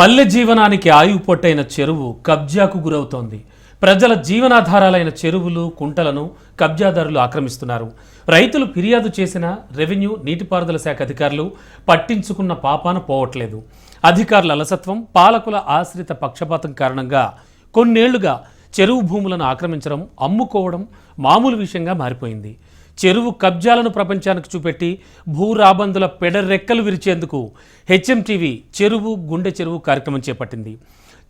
పల్లె జీవనానికి ఆయువు పొట్టైన చెరువు కబ్జాకు గురవుతోంది. ప్రజల జీవనాధారాలైన చెరువులు కుంటలను కబ్జాదారులు ఆక్రమిస్తున్నారు. రైతులు ఫిర్యాదు చేసిన రెవెన్యూ నీటిపారుదల శాఖ అధికారులు పట్టించుకున్న పాపాన పోవట్లేదు. అధికారుల అలసత్వం పాలకుల ఆశ్రిత పక్షపాతం కారణంగా కొన్నేళ్ళుగా చెరువు భూములను ఆక్రమించడం అమ్ముకోవడం మామూలు విషయంగా మారిపోయింది. చెరువు కబ్జాలను ప్రపంచానికి చూపెట్టి భూరాబందుల పెడరెక్కలు విరిచేందుకు హెచ్ఎంటీవీ చెరువు గుండె చెరువు కార్యక్రమం చేపట్టింది.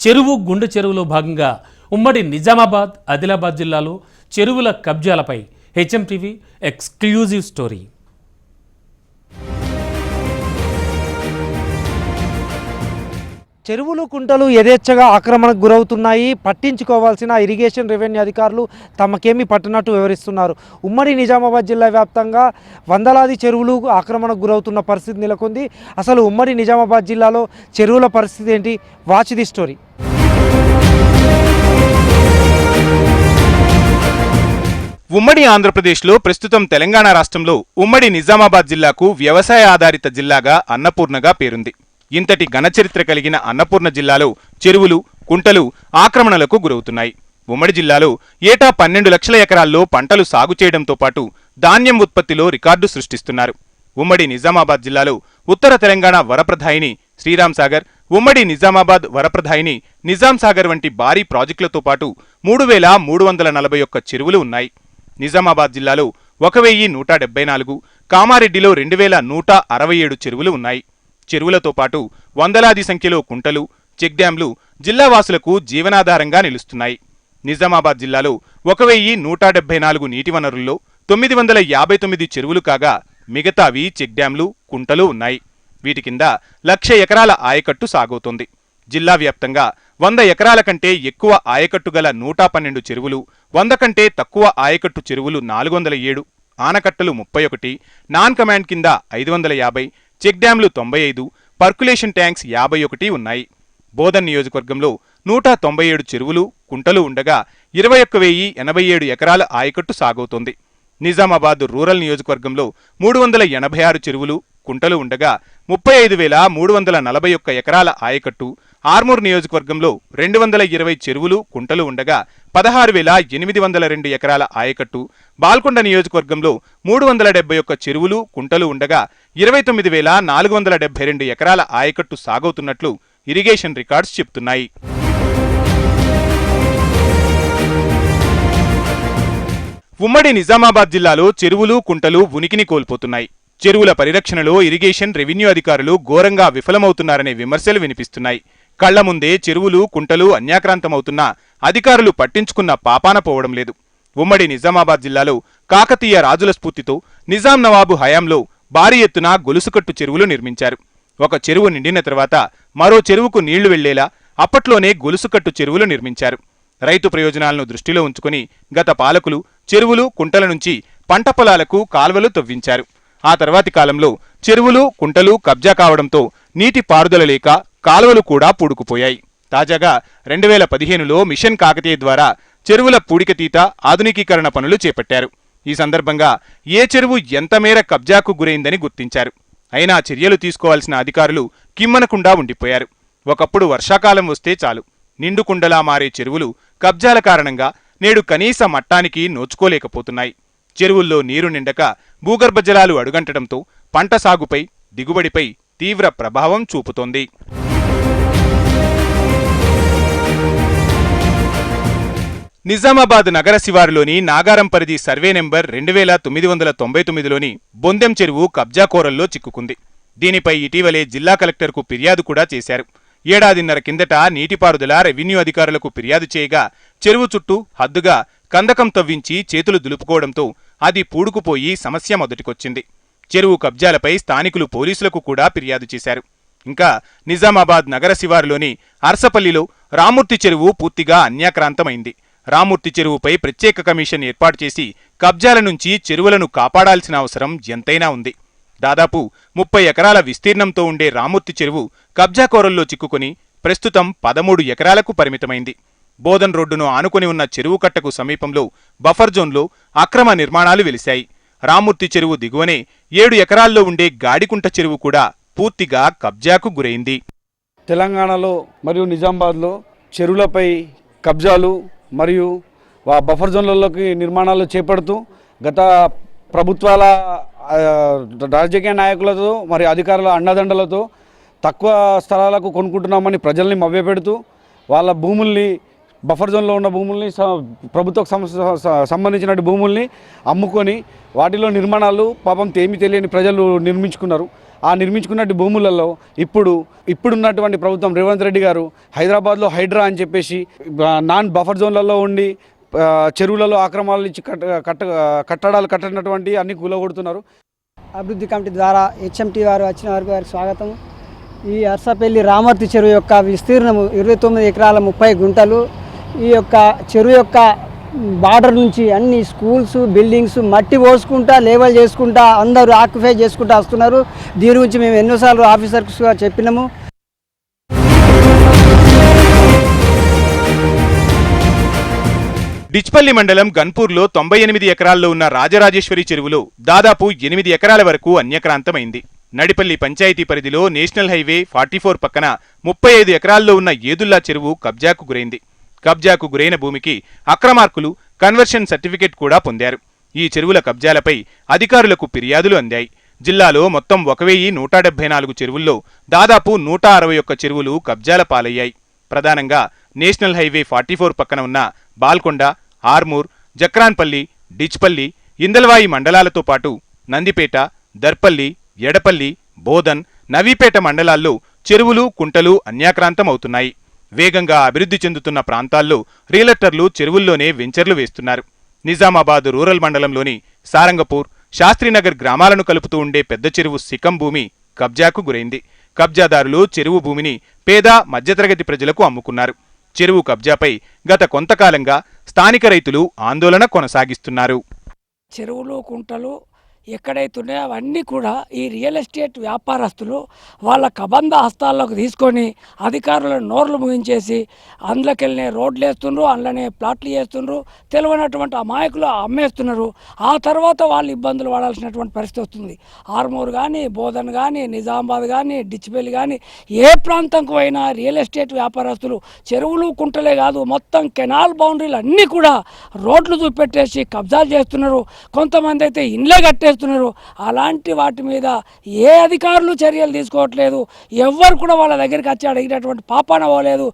చెరువు గుండె చెరువులో భాగంగా ఉమ్మడి నిజామాబాద్ ఆదిలాబాద్ జిల్లాలో చెరువుల కబ్జాలపై హెచ్ఎంటీవీ ఎక్స్క్లూజివ్ స్టోరీ. చెరువులు కుంటలు యథేచ్ఛగా ఆక్రమణకు గురవుతున్నాయి. పట్టించుకోవాల్సిన ఇరిగేషన్ రెవెన్యూ అధికారులు తమకేమీ పట్టనట్టు వివరిస్తున్నారు. ఉమ్మడి నిజామాబాద్ జిల్లా వ్యాప్తంగా వందలాది చెరువులు ఆక్రమణకు గురవుతున్న పరిస్థితి నెలకొంది. అసలు ఉమ్మడి నిజామాబాద్ జిల్లాలో చెరువుల పరిస్థితి ఏంటి? వాచ్ ది స్టోరీ ఉమ్మడి ఆంధ్రప్రదేశ్లో ప్రస్తుతం తెలంగాణ రాష్ట్రంలో ఉమ్మడి నిజామాబాద్ జిల్లాకు వ్యవసాయ ఆధారిత జిల్లాగా అన్నపూర్ణగా పేరుంది. ఇంతటి ఘనచరిత్ర కలిగిన అన్నపూర్ణ జిల్లాలో చెరువులు కుంటలు ఆక్రమణలకు గురవుతున్నాయి. ఉమ్మడి జిల్లాలో ఏటా పన్నెండు లక్షల ఎకరాల్లో పంటలు సాగు చేయడంతో పాటు ధాన్యం ఉత్పత్తిలో రికార్డు సృష్టిస్తున్నారు. ఉమ్మడి నిజామాబాద్ జిల్లాలో ఉత్తర తెలంగాణ వరప్రధాయిని శ్రీరామ్ సాగర్ ఉమ్మడి నిజామాబాద్ వరప్రధాయిని నిజాం సాగర్ వంటి భారీ ప్రాజెక్టులతో పాటు మూడు వేల మూడు వందల నలభై ఒక్క చెరువులు ఉన్నాయి. నిజామాబాద్ జిల్లాలో ఒక వెయ్యి నూట డెబ్బై నాలుగు కామారెడ్డిలో రెండు వేల నూట అరవై ఏడు చెరువులు ఉన్నాయి. చెరువులతో పాటు వందలాది సంఖ్యలో కుంటలు చెక్ డ్యాంలు జిల్లావాసులకు జీవనాధారంగా నిలుస్తున్నాయి. నిజామాబాద్ జిల్లాలో ఒక వెయ్యి నూట డెబ్బై నాలుగు నీటి వనరుల్లో తొమ్మిది వందల యాభై తొమ్మిది చెరువులు కాగా మిగతావి చెక్ డ్యాంలు కుంటలు ఉన్నాయి. వీటి కింద లక్ష ఎకరాల ఆయకట్టు సాగవుతోంది. జిల్లా వ్యాప్తంగా వంద ఎకరాల కంటే ఎక్కువ ఆయకట్టు గల నూట పన్నెండు చెరువులు వంద కంటే తక్కువ ఆయకట్టు చెరువులు నాలుగు వందల ఏడు ఆనకట్టలు ముప్పై ఒకటి నాన్ కమాండ్ కింద ఐదు వందల యాభై చెక్ డ్యాంలు తొంభై ఐదు పర్కులేషన్ ట్యాంక్స్ యాభై ఒకటి ఉన్నాయి. బోధన్ నియోజకవర్గంలో నూట తొంభై ఏడు చెరువులు కుంటలు ఉండగా ఇరవై ఒక్క వెయ్యి ఎనభై ఏడు ఎకరాల ఆయకట్టు సాగవుతోంది. నిజామాబాద్ రూరల్ నియోజకవర్గంలో మూడు వందల ఎనభై ఆరు చెరువులు కుంటలు ఉండగా ముప్పై ఐదు వేల మూడు వందల నలభై ఒక్క ఎకరాల ఆయకట్టు ఆర్మూర్ నియోజకవర్గంలో రెండు వందల ఇరవై చెరువులు కుంటలు ఉండగా పదహారు వేల ఎనిమిది వందల రెండు ఎకరాల ఆయకట్టు బాల్కొండ నియోజకవర్గంలో మూడు వందల డెబ్బై ఒక్క చెరువులు కుంటలు ఉండగా ఇరవై తొమ్మిది వేల నాలుగు వందల డెబ్బై రెండు ఎకరాల ఆయకట్టు సాగవుతున్నట్లు ఇరిగేషన్ రికార్డ్స్ చెప్తున్నాయి. ఉమ్మడి నిజామాబాద్ జిల్లాలో చెరువులు కుంటలు ఉనికిని కోల్పోతున్నాయి. చెరువుల పరిరక్షణలో ఇరిగేషన్ రెవెన్యూ అధికారులు ఘోరంగా విఫలమవుతున్నారనే విమర్శలు వినిపిస్తున్నాయి. కళ్ళ ముందే చెరువులు కుంటలు అన్యాక్రాంతమవుతున్నా అధికారులు పట్టించుకున్న పాపాన పోవడం లేదు. ఉమ్మడి నిజామాబాద్ జిల్లాలో కాకతీయ రాజుల స్ఫూర్తితో నిజాం నవాబు హయాంలో భారీ ఎత్తున గొలుసుకట్టు చెరువులు నిర్మించారు. ఒక చెరువు నిండిన తర్వాత మరో చెరువుకు నీళ్ళు వెళ్ళేలా అప్పట్లోనే గొలుసుకట్టు చెరువులు నిర్మించారు. రైతు ప్రయోజనాలను దృష్టిలో ఉంచుకుని గత పాలకులు చెరువులు కుంటల నుంచి పంట పొలాలకు కాల్వలు తవ్వించారు. ఆ తర్వాతి కాలంలో చెరువులు కుంటలు కబ్జా కావడంతో నీటి పారుదల లేక కాలువలు కూడా పూడుకుపోయాయి. తాజాగా రెండు వేల పదిహేనులో మిషన్ కాకతీయ ద్వారా చెరువుల పూడికతీత ఆధునికీకరణ పనులు చేపట్టారు. ఈ సందర్భంగా ఏ చెరువు ఎంతమేర కబ్జాకు గురైందని గుర్తించారు. అయినా చర్యలు తీసుకోవాల్సిన అధికారులు కిమ్మనకుండా ఉండిపోయారు. ఒకప్పుడు వర్షాకాలం వస్తే చాలు. నిండుకుండలా మారే చెరువులు కబ్జాల కారణంగా నేడు కనీస మట్టానికి నోచుకోలేకపోతున్నాయి. చెరువుల్లో నీరు నిండక భూగర్భ జలాలు అడుగంటడంతో పంట సాగుపై దిగుబడిపై తీవ్ర ప్రభావం చూపుతోంది. నిజామాబాద్ నగర శివారులోని నాగారం పరిధి సర్వే నెంబర్ రెండు వేల తొమ్మిది వందల తొంభై తొమ్మిదిలోని బొందెం చెరువు కబ్జాకోరల్లో చిక్కుకుంది. దీనిపై ఇటీవలే జిల్లా కలెక్టర్కు ఫిర్యాదు కూడా చేశారు. ఏడాదిన్నర కిందట నీటిపారుదల రెవెన్యూ అధికారులకు ఫిర్యాదు చేయగా చెరువు చుట్టూ హద్దుగా కందకం తవ్వించి చేతులు దులుపుకోవడంతో అది పూడుకుపోయి సమస్య మొదటికొచ్చింది. చెరువు కబ్జాలపై స్థానికులు పోలీసులకు కూడా ఫిర్యాదు చేశారు. ఇంకా నిజామాబాద్ నగర శివారులోని అర్సపల్లిలో రామూర్తి చెరువు పూర్తిగా అన్యాక్రాంతమైంది. రామూర్తి చెరువుపై ప్రత్యేక కమిషన్ ఏర్పాటు చేసి కబ్జాల నుంచి చెరువులను కాపాడాల్సిన అవసరం ఎంతైనా ఉంది. దాదాపు ముప్పై ఎకరాల విస్తీర్ణంతో ఉండే రామూర్తి చెరువు కబ్జా కోరల్లో ప్రస్తుతం పదమూడు ఎకరాలకు పరిమితమైంది. బోధన్ రోడ్డును ఆనుకొని ఉన్న చెరువు కట్టకు సమీపంలో బఫర్ జోన్లో అక్రమ నిర్మాణాలు వెలిశాయి. రామూర్తి చెరువు దిగువనే ఏడు ఎకరాల్లో ఉండే గాడికుంట చెరువు కూడా పూర్తిగా కబ్జాకు గురైంది. తెలంగాణలో మరియు నిజామాబాద్లో చెరువులపై కబ్జాలు మరియు వా బఫర్ జోన్లలోకి నిర్మాణాలు చేపడుతూ గత ప్రభుత్వాల రాజకీయ నాయకులతో మరి అధికారుల అండదండలతో తక్కువ స్థలాలకు కొనుక్కుంటున్నామని ప్రజల్ని మభ్యపెడుతూ వాళ్ళ భూముల్ని బఫర్ జోన్లో ఉన్న భూముల్ని స- ప్రభుత్వ సంబంధించిన భూముల్ని అమ్ముకొని వాటిలో నిర్మాణాలు పాపం తేమి తెలియని ప్రజలు నిర్మించుకున్నారు. ఆ నిర్మించుకున్నట్టు భూములలో ఇప్పుడు ఇప్పుడున్నటువంటి ప్రభుత్వం రేవంత్ రెడ్డి గారు హైదరాబాద్లో హైడ్రా అని చెప్పేసి నాన్ బఫర్ జోన్లలో ఉండి చెరువులలో ఆక్రమాలు ఇచ్చి కట్ట కట్ట కట్టడాలు కట్టినటువంటి అన్ని కూలగొడుతున్నారు. అభివృద్ధి కమిటీ ద్వారా హెచ్ఎంటీ వారు వచ్చిన వారికి వారికి స్వాగతం. ఈ అర్సపల్లి రామర్తి చెరువు యొక్క విస్తీర్ణము ఇరవై తొమ్మిది ఎకరాల ముప్పై గుంటలు. ఈ యొక్క చెరువు యొక్క బార్డర్ నుంచి అన్ని స్కూల్స్ బిల్డింగ్స్ మట్టి పోసుకుంటా లేవల్ చేసుకుంటా అందరూ ఆక్యుపై చేసుకుంటా వస్తున్నారు. దీని గురించి మేము ఎన్నోసార్లు ఆఫీసర్స్గా చెప్పినాము. డిచ్పల్లి మండలం గన్పూర్లో తొంభై ఎనిమిది ఎకరాల్లో ఉన్న రాజరాజేశ్వరి చెరువులో దాదాపు ఎనిమిది ఎకరాల వరకు అన్యక్రాంతమైంది. నడిపల్లి పంచాయతీ పరిధిలో నేషనల్ హైవే ఫార్టీ ఫోర్ పక్కన ముప్పై ఐదు ఎకరాల్లో ఉన్న ఏదుల్లా చెరువు కబ్జాకు గురైంది. కబ్జాకు గురైన భూమికి అక్రమార్కులు కన్వర్షన్ సర్టిఫికెట్ కూడా పొందారు. ఈ చెరువుల కబ్జాలపై అధికారులకు ఫిర్యాదులు అందాయి. జిల్లాలో మొత్తం ఒక వెయ్యి నూట డెబ్బై నాలుగు చెరువుల్లో దాదాపు నూట అరవై ఒక్క చెరువులు కబ్జాల పాలయ్యాయి. ప్రధానంగా నేషనల్ హైవే ఫార్టీ ఫోర్ పక్కన ఉన్న బాల్కొండ ఆర్మూర్ జక్రాన్పల్లి డిచ్పల్లి ఇందల్వాయి మండలాలతో పాటు నందిపేట దర్పల్లి ఎడపల్లి బోధన్ నవీపేట మండలాల్లో చెరువులు కుంటలు అన్యాక్రాంతం అవుతున్నాయి వేగంగా అభివృద్ధి చెందుతున్న ప్రాంతాల్లో రియలటర్లు చెరువుల్లోనే వెంచర్లు వేస్తున్నారు. నిజామాబాద్ రూరల్ మండలంలోని సారంగపూర్ శాస్త్రీనగర్ గ్రామాలను కలుపుతూ ఉండే పెద్ద చెరువు సికం భూమి కబ్జాకు గురైంది. కబ్జాదారులు చెరువు భూమిని పేద మధ్యతరగతి ప్రజలకు అమ్ముకున్నారు. చెరువు కబ్జాపై గత కొంతకాలంగా స్థానిక రైతులు ఆందోళన కొనసాగిస్తున్నారు. చెరువులు కుంటలు ఎక్కడైతే ఉన్నాయో అవన్నీ కూడా ఈ రియల్ ఎస్టేట్ వ్యాపారస్తులు వాళ్ళ కబంధ హస్తాల్లోకి తీసుకొని అధికారులను నోర్లు ముగించేసి అందులోకెళ్ళినే రోడ్లు వేస్తుండ్రు అందులోనే ప్లాట్లు వేస్తుండ్రు తెలియనటువంటి అమాయకులు అమ్మేస్తున్నారు. ఆ తర్వాత వాళ్ళు ఇబ్బందులు పడాల్సినటువంటి పరిస్థితి వస్తుంది. ఆర్మూర్ కానీ బోధన్ కానీ నిజామాబాద్ కానీ డిచ్బెల్ కానీ ఏ ప్రాంతంకు అయినా రియల్ ఎస్టేట్ వ్యాపారస్తులు చెరువులు కుంటలే కాదు మొత్తం కెనాల్ బౌండరీలు అన్నీ కూడా రోడ్లు చూపెట్టేసి కబ్జాలు చేస్తున్నారు. కొంతమంది అయితే ఇండ్లే కట్టేస్తున్నారు. అలాంటి వాటి మీద ఏ అధికారులు చర్యలు తీసుకోవట్లేదు. ఎవ్వరు కూడా వాళ్ళ దగ్గరికి వచ్చి అడిగినటువంటి పాపాన పోలేదు.